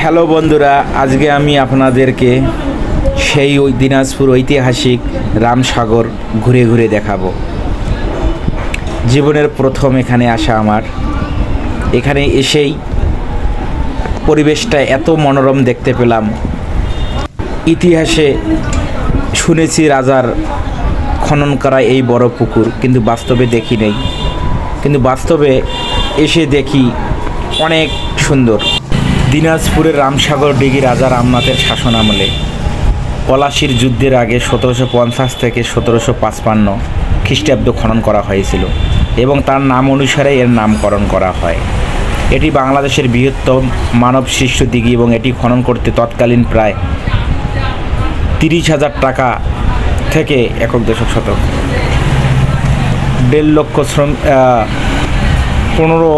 Hello বন্ধুরা, আজকে আমি আপনাদেরকে সেই ওই দিনাজপুর ঐতিহাসিক রামসাগর ঘুরে ঘুরে দেখাবো। জীবনের প্রথম এখানে আসা আমার। এখানে এসেই পরিবেশটা এত মনোরম দেখতে পেলাম। ইতিহাসে শুনেছি রাজার খনন করা এই বড় পুকুর, কিন্তু বাস্তবে দেখি নেই। কিন্তু বাস্তবে এসে দেখি অনেক সুন্দর। দিনাজপুরের রামসাগর ডিগি রাজা রামনাথের শাসন আমলে পলাশির যুদ্ধের আগে সতেরোশো পঞ্চাশ থেকে সতেরোশো পাঁচপান্ন খ্রিস্টাব্দ খনন করা হয়েছিল এবং তার নাম অনুসারে এর নামকরণ করা হয়। এটি বাংলাদেশের বৃহত্তম মানব সৃষ্ট দিঘি এবং এটি খনন করতে তৎকালীন প্রায় তিরিশ হাজার টাকা থেকে একক দশক শতক। দেড় লক্ষ শ্রম পনেরো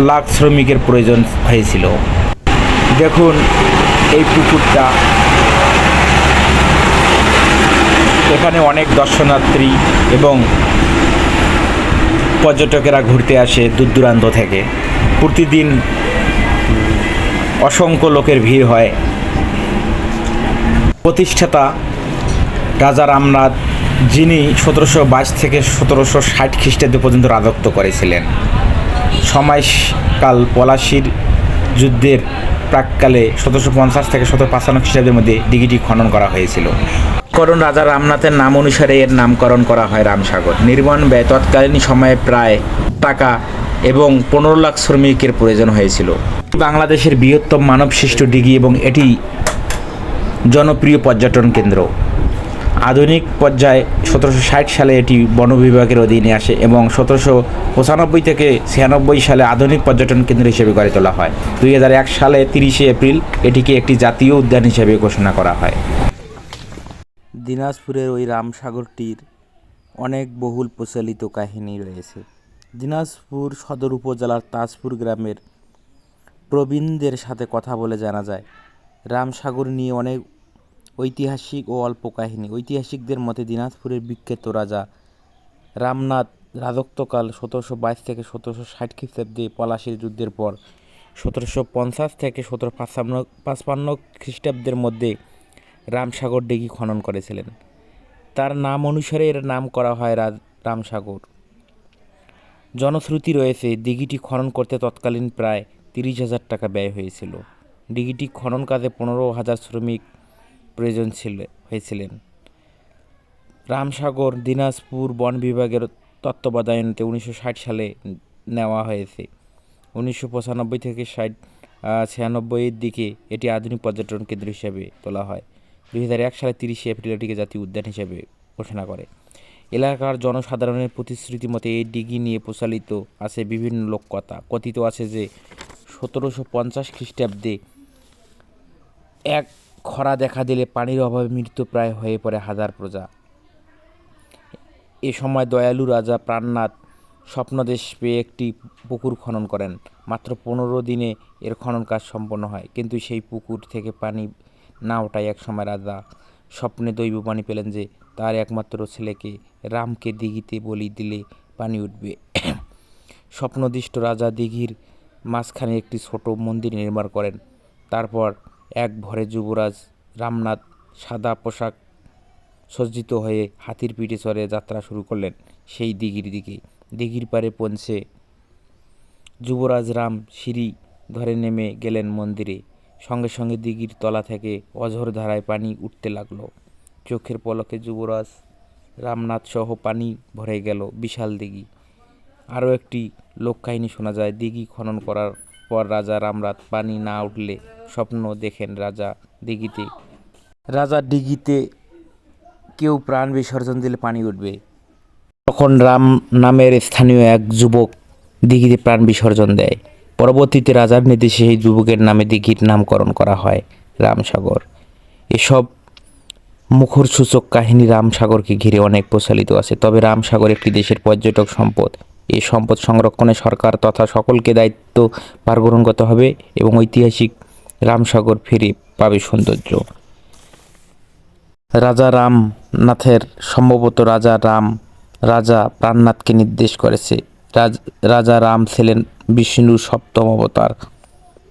লাখ শ্রমিকের প্রয়োজন হয়েছিল। দেখুন, এই পুকুরটা। এখানে অনেক দর্শনার্থী এবং পর্যটকেরা ঘুরতে আসে দূর দূরান্ত থেকে। প্রতিদিন অসংখ্য লোকের ভিড় হয়। প্রতিষ্ঠাতা রাজা রামনাথ, যিনি সতেরোশো বাইশ থেকে সতেরোশো ষাট খ্রিস্টাব্দ পর্যন্ত রাজত্ব করেছিলেন। সময়কাল পলাশির যুদ্ধের প্রাককালে সতেরোশো পঞ্চাশ থেকে সতেরো পাঁচান্ন খ্রিস্টাব্দের মধ্যে দিঘিটি খনন করা হয়েছিল। করণ রাজা রামনাথের নাম অনুসারে এর নামকরণ করা হয় রামসাগর। নির্মাণ ব্যয় তৎকালীন সময়ে প্রায় টাকা এবং পনেরো লাখ শ্রমিকের প্রয়োজন হয়েছিল। বাংলাদেশের বৃহত্তম মানব সৃষ্ট দিঘি এবং এটি জনপ্রিয় পর্যটন কেন্দ্র। আধুনিক পর্যায়ে সতেরোশো ষাট সালে এটি বন বিভাগের অধীনে আসে এবং সতেরোশো পঁচানব্বই থেকে ছিয়ানব্বই সালে আধুনিক পর্যটন কেন্দ্র হিসেবে গড়ে তোলা হয়। দুই এক সালে তিরিশে এপ্রিল এটিকে একটি জাতীয় উদ্যান হিসেবে ঘোষণা করা হয়। দিনাজপুরের ওই রামসাগরটির অনেক বহুল প্রচলিত কাহিনী রয়েছে। দিনাজপুর সদর উপজেলার তাজপুর গ্রামের প্রবীণদের সাথে কথা বলে জানা যায়, রামসাগর নিয়ে অনেক ঐতিহাসিক ও অল্প কাহিনী। ঐতিহাসিকদের মতে দিনাজপুরের বিখ্যাত রাজা রামনাথ রাজত্বকাল সতেরোশো বাইশ থেকে সতেরোশো ষাট খ্রিস্টাব্দে পলাশির যুদ্ধের পর সতেরোশো পঞ্চাশ থেকে সতেরো পাঁচপান্ন পাঁচপান্ন খ্রিস্টাব্দের মধ্যে রামসাগর ডিঘি খনন করেছিলেন। তার নাম অনুসারে এর নাম করা হয় রামসাগর। জনশ্রুতি রয়েছে দিঘিটি খনন করতে তৎকালীন প্রায় তিরিশ হাজার টাকা ব্যয় হয়েছিল। দিঘিটি খনন কাজে পনেরো হাজার শ্রমিক প্রয়োজন ছিল, হয়েছিলেন। রামসাগর, দিনাজপুর বন বিভাগের তত্ত্বাবধায়নতে উনিশশো ষাট সালে নেওয়া হয়েছে। উনিশশো পঁচানব্বই থেকে ষাট ছিয়ানব্বইয়ের দিকে এটি আধুনিক পর্যটন কেন্দ্র হিসেবে তোলা হয়। দুই হাজার এক সালে তিরিশে এপ্রিল এটিকে জাতীয় উদ্যান হিসেবে ঘোষণা করে। এলাকার জনসাধারণের প্রতিশ্রুতি মতে এই ডিঘি নিয়ে প্রচালিত আছে বিভিন্ন লোককথা। কথিত আছে যে, সতেরোশো পঞ্চাশ খ্রিস্টাব্দে এক খরা দেখা দিলে পানির অভাবে মৃত্যুপ্রায় হয়ে পড়ে হাজার প্রজা। এ সময় দয়ালু রাজা প্রাণনাথ স্বপ্নদেশ পেয়ে একটি পুকুর খনন করেন। মাত্র পনেরো দিনে এর খনন কাজ সম্পন্ন হয়, কিন্তু সেই পুকুর থেকে পানি না ওঠায় এক সময় রাজা স্বপ্নে দৈব পানি পেলেন যে, তার একমাত্র ছেলেকে রামকে দিঘিতে বলি দিলে পানি উঠবে। স্বপ্নদিষ্ট রাজা দিঘির মাঝখানে একটি ছোট মন্দির নির্মাণ করেন। তারপর এক ভরে যুবরাজ রামনাথ সাদা পোশাক সজ্জিত হয়ে হাতির পিঠে চড়ে যাত্রা শুরু করলেন সেই দিঘির দিকে। দিঘির পারে পৌঁছে যুবরাজ রাম সিঁড়ি ধরে নেমে গেলেন মন্দিরে। সঙ্গে সঙ্গে দিঘির তলা থেকে অঝোর ধারায় পানি উঠতে লাগল। চোখের পলকে যুবরাজ রামনাথ সহ পানি ভরে গেল বিশাল দিঘি। আরও একটি লোককাহিনী শোনা যায়, দিঘি খনন করার পর রাজা রামরাত পানি না উঠলে স্বপ্ন দেখেন রাজা দিঘিতে। রাজা দিঘিতে কেউ প্রাণ বিসর্জন দিলে পানি উঠবে। তখন রাম নামের স্থানীয় এক যুবক দিঘিতে প্রাণ বিসর্জন দেয়। পরবর্তীতে রাজার নির্দেশে সেই যুবকের নামে দিঘির নামকরণ করা হয়, রামসাগর। এসব মুখর সূচক কাহিনী রামসাগরকে ঘিরে অনেক প্রচলিত আছে। তবে রামসাগর একটি দেশের পর্যটক সম্পদ। এই সম্পদ সংরক্ষণে সরকার তথা সকলকে দায়িত্ব ভার গ্রহণ করতে হবে এবং ঐতিহাসিক রামসাগর ফিরে পাবে সৌন্দর্য। রাজা রামনাথের সম্ভবত রাজা রাম, রাজা প্রাণনাথকে নির্দেশ করেছে। রাজ- রাম ছিলেন বিষ্ণুর সপ্তম অবতার।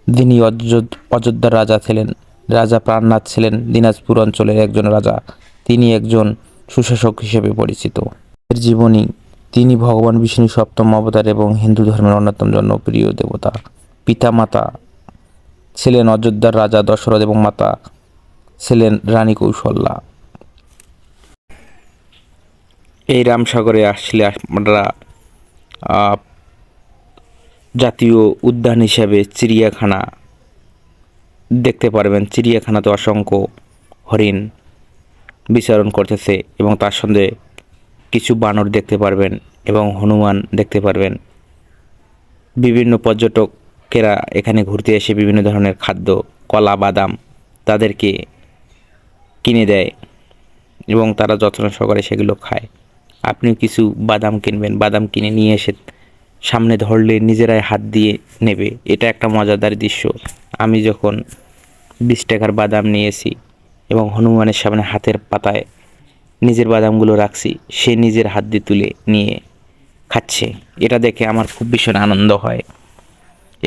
যিনি অযোধ্য অযোধ্যার রাজা ছিলেন। রাজা প্রাণনাথ ছিলেন দিনাজপুর অঞ্চলের একজন রাজা। তিনি একজন সুশাসক হিসেবে পরিচিত। এর জীবনী তিনি ভগবান বিষ্ণু সপ্তম অবতার এবং হিন্দু ধর্মের অন্যতম জনপ্রিয় দেবতা। পিতা মাতা ছিলেন অযোধ্যার রাজা দশরথ এবং মাতা ছিলেন রানী কৌশল্যা। এই রামসাগরে আসলে আহ, জাতীয় উদ্যান হিসাবে চিড়িয়াখানা দেখতে পারবেন। চিড়িয়াখানাতে অসংখ্য হরিণ বিচরণ করতেছে এবং তার সঙ্গে কিছু বানর দেখতে পারবেন এবং হনুমান দেখতে পারবেন। বিভিন্ন পর্যটকেরা এখানে ঘুরতে এসে বিভিন্ন ধরনের খাদ্য, কলা, বাদাম তাদেরকে কিনে দেয় এবং তারা যত্ন সহকারে সেগুলো খায়। আপনিও কিছু বাদাম কিনবেন, বাদাম কিনে নিয়ে এসে সামনে ধরলে নিজেরাই হাত দিয়ে নেবে। এটা একটা মজাদার দৃশ্য। আমি যখন বিশ টাকার বাদাম নিয়েছি এবং হনুমানের সামনে হাতের পাতায় নিজের বাদামগুলো রাখছি, সে নিজের হাত দিয়ে তুলে নিয়ে খাচ্ছে। এটা দেখে আমার খুব ভীষণ আনন্দ হয়।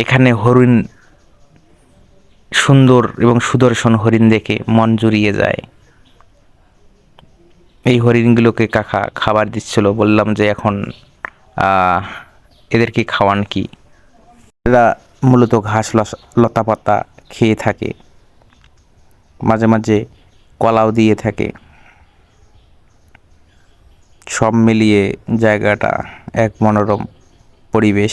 এখানে হরিণ সুন্দর এবং সুদর্শন হরিণ দেখে মন জুড়িয়ে যায়। এই হরিণগুলোকে কাকা খাবার দিচ্ছিল, বললাম যে এখন এদেরকে খাওয়ান কি? এরা মূলত ঘাস লতা পাতা খেয়ে থাকে। মাঝে মাঝে কলাও দিয়ে থাকে। সব মিলিয়ে জায়গাটা এক মনোরম পরিবেশ।